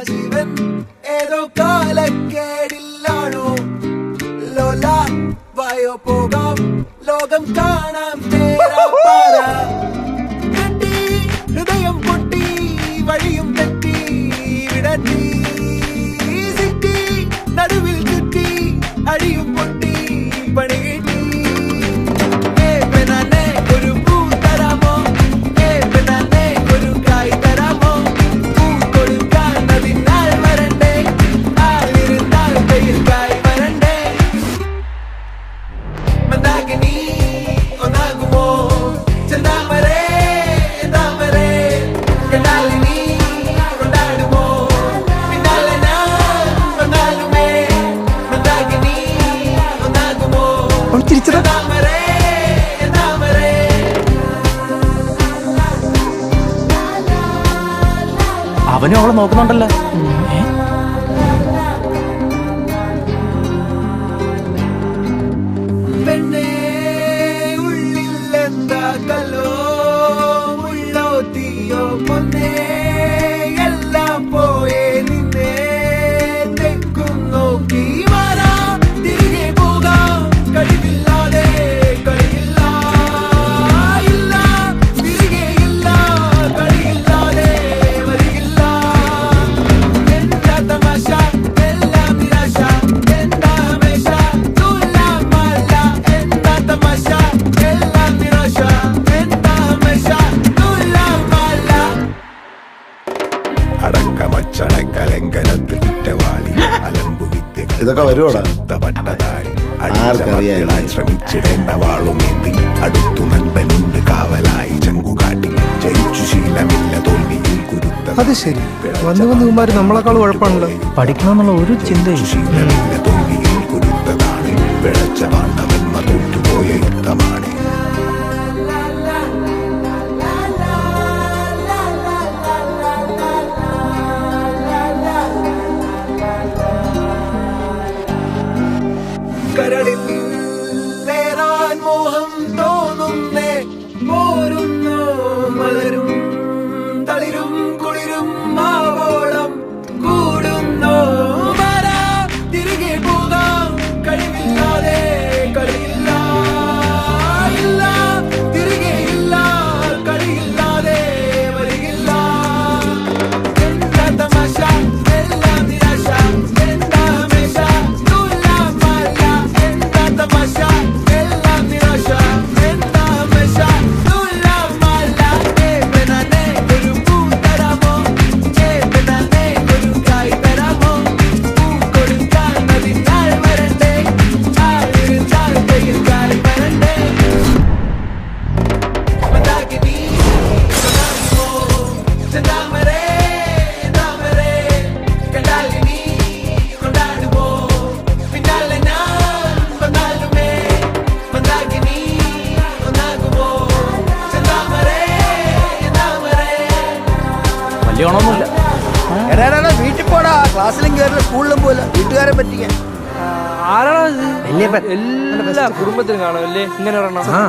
ജീവൻ ഏതോ കാലക്കേടില്ലാണോ ലോല വായോ പോകാം. ലോകം കാണാം തേരാ. മന്ദാകിനി ഒന്നാകുമോ ചെന്താമരേ താമരേ കണ്ടാലിനി കൊണ്ടാടുമോ പിന്നാലെ ഞാൻ വന്നാലുമേ മന്ദാകിനി ഒന്നാകുമോ ചെന്താമരേ താമരേ അവനും അവളെ നോക്കുന്നുണ്ടല്ലോ. അടക്കമച്ചടക്കലങ്കനത്തിൽ കുറ്റവാളി അലമ്പു വിദ്യകൾ ഇതൊക്കെ വരുവോടാ? പട്ടതാരി ആർക്കറിയാം? ശ്രമിച്ചിടേണ്ട വാളുമേന്തി അടുത്തു നൻപനുണ്ട് കാവലായി ചങ്കുകാട്ടി. ജയിച്ചു ശീലമില്ല തോൽവിയിൽ കുരുത്ത. അത് ശരി. വന്ന് വന്ന് കുമാര് നമ്മളെക്കാൾ കുഴപ്പമാണല്ലോ പഠിക്കണമെന്നുള്ള ഒരു ചിന്തയും ശീലമില്ല തോൽവിയിൽ കുരുത്തതാണ്. പിഴച്ച കരളിൽ നേരാൻ മോഹം തോന്നുന്നേ. പോരുന്നു മലരും തളിരും കുളിരും മാവോളം വലിയ ഗുണമൊന്നുമില്ല എടാ വീട്ടിൽ പോടാ. ക്ലാസ്സിലും കയറില്ല സ്കൂളിലും പോയില്ല വീട്ടുകാരെ പറ്റിക്കാൻ. ആരാണോ ഇത്? വല്യപ്പൻ. എല്ലാ കുടുംബത്തിലും കാണുമല്ലേ ഇങ്ങനെ ഒരെണ്ണം ആ.